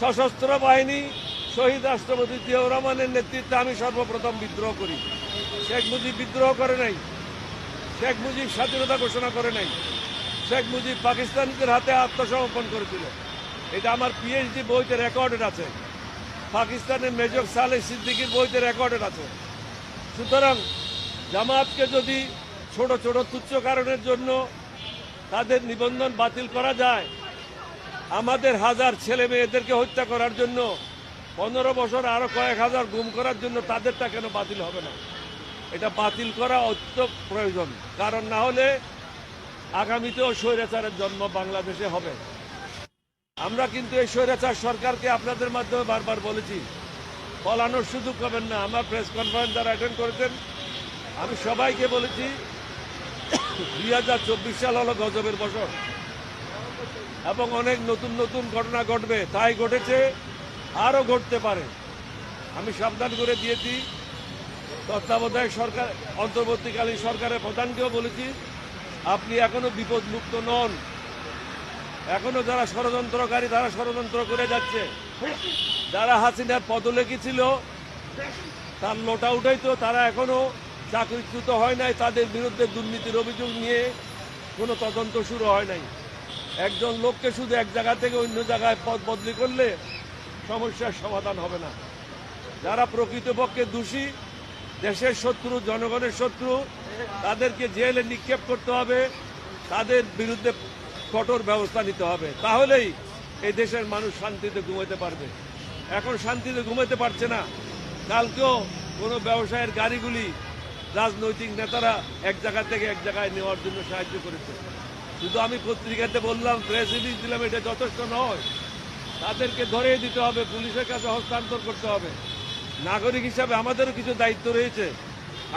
সশস্ত্র বাহিনী, শহীদ রাষ্ট্রপতি জিয়াউর রহমানের নেতৃত্বে আমি সর্বপ্রথম বিদ্রোহ করি। শেখ মুজিব বিদ্রোহ করে নাই। শেখ মুজিব স্বাধীনতা ঘোষণা করে নাই। শেখ মুজিব পাকিস্তানদের হাতে আত্মসমর্পণ করেছিল। এটা আমার পিএইচডি বইতে রেকর্ডেড আছে। পাকিস্তানের মেজর সালেহ সিদ্দিকির বইতে রেকর্ডেড আছে। সুতরাং জামাতকে যদি ছোট ছোট তুচ্ছ কারণের জন্য তাদের নিবন্ধন বাতিল করা যায় আমাদের হাজার ছেলে মেয়েদেরকে হত্যা করার জন্য পনেরো বছর আরও কয়েক হাজার গুম করার জন্য তাদেরটা কেন বাতিল হবে না? এটা বাতিল করা অত্যন্ত প্রয়োজন। কারণ না হলে আগামীতেও স্বৈরাচারের জন্ম বাংলাদেশে হবে। আমরা কিন্তু এই স্বৈরাচার সরকারকে আপনাদের মাধ্যমে বারবার বলেছি। পলানোর সুযোগ পাবেন না। আমার প্রেস কনফারেন্স যারা অ্যাটেন্ড করেছেন, আমি সবাইকে বলেছি, দুই হাজার চব্বিশ সাল হলো গজবের বছর। এবং অনেক নতুন নতুন ঘটনা ঘটবে, তাই ঘটেছে, আরও ঘটতে পারে। আমি সাবধান করে দিয়েছি। তত্ত্বাবধায়ক সরকার, অন্তর্বর্তীকালীন সরকারের প্রধানকেও বলেছি, আপনি এখনও বিপদ মুক্ত নন। এখনও যারা ষড়যন্ত্রকারী, তারা ষড়যন্ত্র করে যাচ্ছে। যারা হাসিনার পদলেখী ছিল, তার লোটা উঠাইতো তারা এখনও চাকরিচ্যুত হয় নাই, তাদের বিরুদ্ধে দুর্নীতির অভিযোগ নিয়ে কোনো তদন্ত শুরু হয় নাই। একজন লোককে শুধু এক জায়গা থেকে অন্য জায়গায় পদ বদলি করলে সমস্যার সমাধান হবে না। যারা প্রকৃতপক্ষে দোষী, দেশের শত্রু, জনগণের শত্রু, তাদেরকে জেলে নিক্ষেপ করতে হবে, তাদের বিরুদ্ধে কঠোর ব্যবস্থা নিতে হবে। তাহলেই এই দেশের মানুষ শান্তিতে ঘুমাতে পারবে। এখন শান্তিতে ঘুমাতে পারছে না। কালকেও কোনো ব্যবসায়ের গাড়িগুলি রাজনৈতিক নেতারা এক জায়গা থেকে এক জায়গায় নেওয়ার জন্য সাহায্য করেছে। শুধু আমি পত্রিকাতে বললাম প্রেস রিলিজ দিলাম, এটা যথেষ্ট নয়। তাদেরকে ধরে দিতে হবে, পুলিশের কাছে হস্তান্তর করতে হবে। নাগরিক হিসাবে আমাদেরও কিছু দায়িত্ব রয়েছে।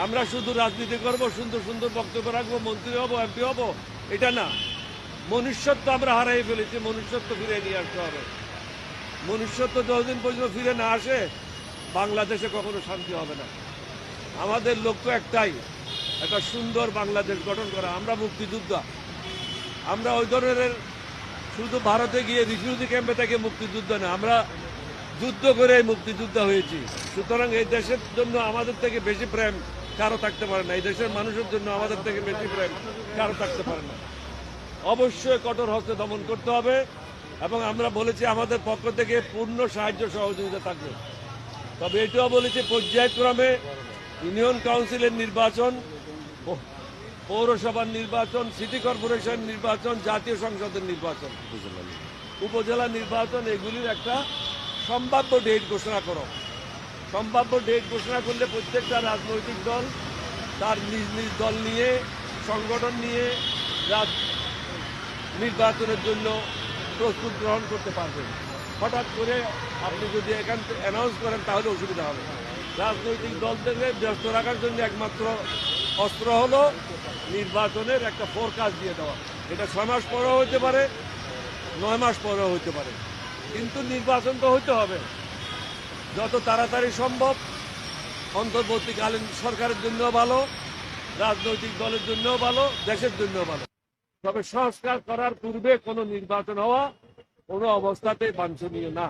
আমরা শুধু রাজনীতি করব, সুন্দর সুন্দর বক্তব্য রাখব, মন্ত্রী হব এমপি হব, এটা না। মনুষ্যত্ব আমরা হারাই ফেলেছি, মনুষ্যত্ব ফিরে নিয়ে আসতে হবে। মনুষ্যত্ব যতদিন পর্যন্ত ফিরে না আসে, বাংলাদেশে কখনো শান্তি হবে না। আমাদের লক্ষ্য একটাই, একটা সুন্দর বাংলাদেশ গঠন করা। আমরা মুক্তিযোদ্ধা। আমরা ওই ধরনের শুধু ভারতে গিয়ে রিফিউজি ক্যাম্পে থেকে মুক্তিযুদ্ধ না, আমরা যুদ্ধ করে মুক্তিযোদ্ধা হয়েছি। সুতরাং এই দেশের জন্য আমাদের থেকে বেশি প্রেম কারও থাকতে পারে না। এই দেশের মানুষের জন্য আমাদের থেকে বেশি প্রেম কারও থাকতে পারে না। অবশ্যই কঠোর হস্তে দমন করতে হবে এবং আমরা বলেছি আমাদের পক্ষ থেকে পূর্ণ সাহায্য সহযোগিতা থাকবে। তবে এটাও বলেছি পর্যায়ক্রমে ইউনিয়ন কাউন্সিলের নির্বাচন পৌরসভার নির্বাচন, সিটি কর্পোরেশন নির্বাচন, জাতীয় সংসদের নির্বাচন। উপজেলা নির্বাচন, এগুলির একটা সম্ভাব্য ডেট ঘোষণা করো। সম্ভাব্য ডেট ঘোষণা করলে প্রত্যেকটা রাজনৈতিক দল তার নিজ নিজ দল নিয়ে, সংগঠন নিয়ে নির্বাচনের জন্য প্রস্তুত গ্রহণ করতে পারবেন হঠাৎ করে আপনি যদি এখান অ্যানাউন্স করেন, তাহলে অসুবিধা হবে। রাজনৈতিক দলদেরকে ব্যস্ত রাখার জন্য একমাত্র অস্ত্র হলো নির্বাচনের একটা ফোরকাস্ট দিয়ে দেওয়া। এটা ছয় মাস পরেও হতে পারে, নয় মাস পরেও হতে পারে। কিন্তু নির্বাচন তো হতে হবে। যত তাড়াতাড়ি সম্ভব, অন্তর্বর্তীকালীন সরকারের জন্য ভালো, রাজনৈতিক দলের জন্য ভালো, দেশের জন্য ভালো। তবে সংস্কার করার পূর্বে কোনো নির্বাচন হওয়া কোনো অবস্থাতেই বাঞ্ছনীয় না।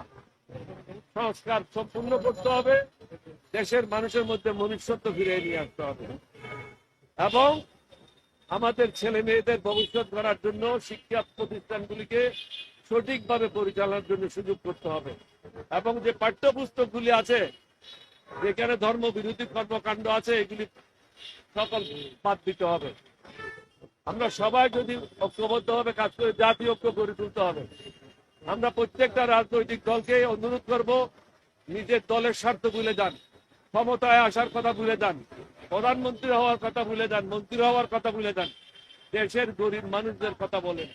সংস্কার সম্পূর্ণ করতে হবে, দেশের মানুষের মধ্যে মনুষ্যত্ব ফিরিয়ে নিয়ে আসতে হবে। এবং আমাদের ছেলে মেয়েদের ভবিষ্যৎ করার জন্য শিক্ষা প্রতিষ্ঠানগুলিকে সঠিকভাবে পরিচালনার জন্য সুযোগ করতে হবে। এবং যে পাঠ্যপুস্তকগুলি আছে, যেখানে ধর্ম বিরোধী কর্মকাণ্ড আছে, এগুলি সকল বাদ দিতে হবে। আমরা সবাই যদি ঐক্যবদ্ধভাবে কাজ করে জাতীয় ঐক্য গড়ে তুলতে হবে। আমরা প্রত্যেকটা রাজনৈতিক দলকে অনুরোধ করব, নিজের দলের স্বার্থ ভুলে যান, ক্ষমতায় আসার কথা ভুলে যান। প্রধানমন্ত্রী হওয়ার কথা ভুলে যান, মন্ত্রী হওয়ার কথা ভুলে যান। দেশের গরিব মানুষদের কথা বলেন।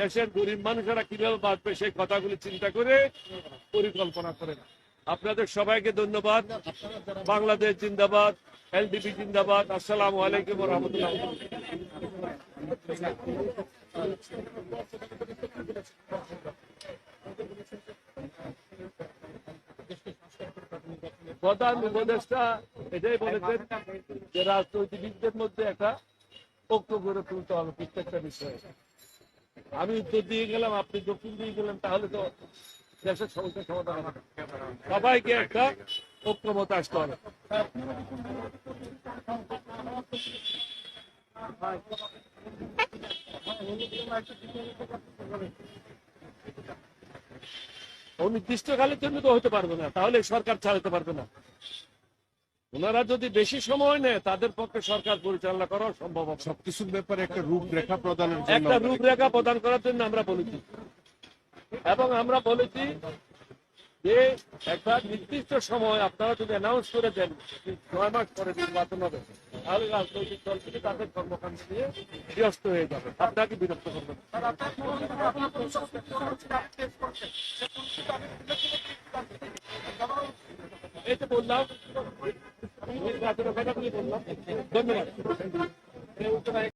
দেশের গরিব মানুষেরা কীভাবে বাঁচবে সেই কথাগুলি চিন্তা করে পরিকল্পনা করেন। আপনাদের সবাইকে ধন্যবাদ। বাংলাদেশ জিন্দাবাদ এলডিপি জিন্দাবাদ। আসসালামু আলাইকুম রহমতুল্লাহ প্রধান উপদেষ্টা এটাই বলেছেন যে রাজনৈতিকদের মধ্যে একটা ঐক্য গড়ে তুলতে হবে, প্রত্যেকটা বিষয়ে। আমি উত্তর দিয়ে গেলাম, আপনি দক্ষিণ দিয়ে গেলেন, তাহলে তো দেশের সমস্যার সমাধান হবে সবাইকে একটা ঐক্যমত আসতে হবে। অনির্দিষ্টকালের জন্য তো হতে পারবে না, তাহলে সরকার চালাতে পারবে না। ওনারা যদি বেশি সময় নেয় তাদের পক্ষে সরকার পরিচালনা করা সম্ভব হবে। সবকিছুর ব্যাপারে একটা রূপরেখা প্রদানের জন্য একটা রূপরেখা প্রদান করার জন্য আমরা বলেছি। এবং আমরা বলেছি যে একটা নির্দিষ্ট সময় আপনারা যদি অ্যানাউন্স করে দেন ছয় মাস পরে নির্বাচন হবে তাহলে রাজনৈতিক দল থেকে তাদের কর্মকাণ্ড নিয়ে ব্যস্ত হয়ে যাবে। আপনাকে বিরক্ত করবেন এই তো বললাম নির্বাচনের কথাগুলি বললাম ধন্যবাদ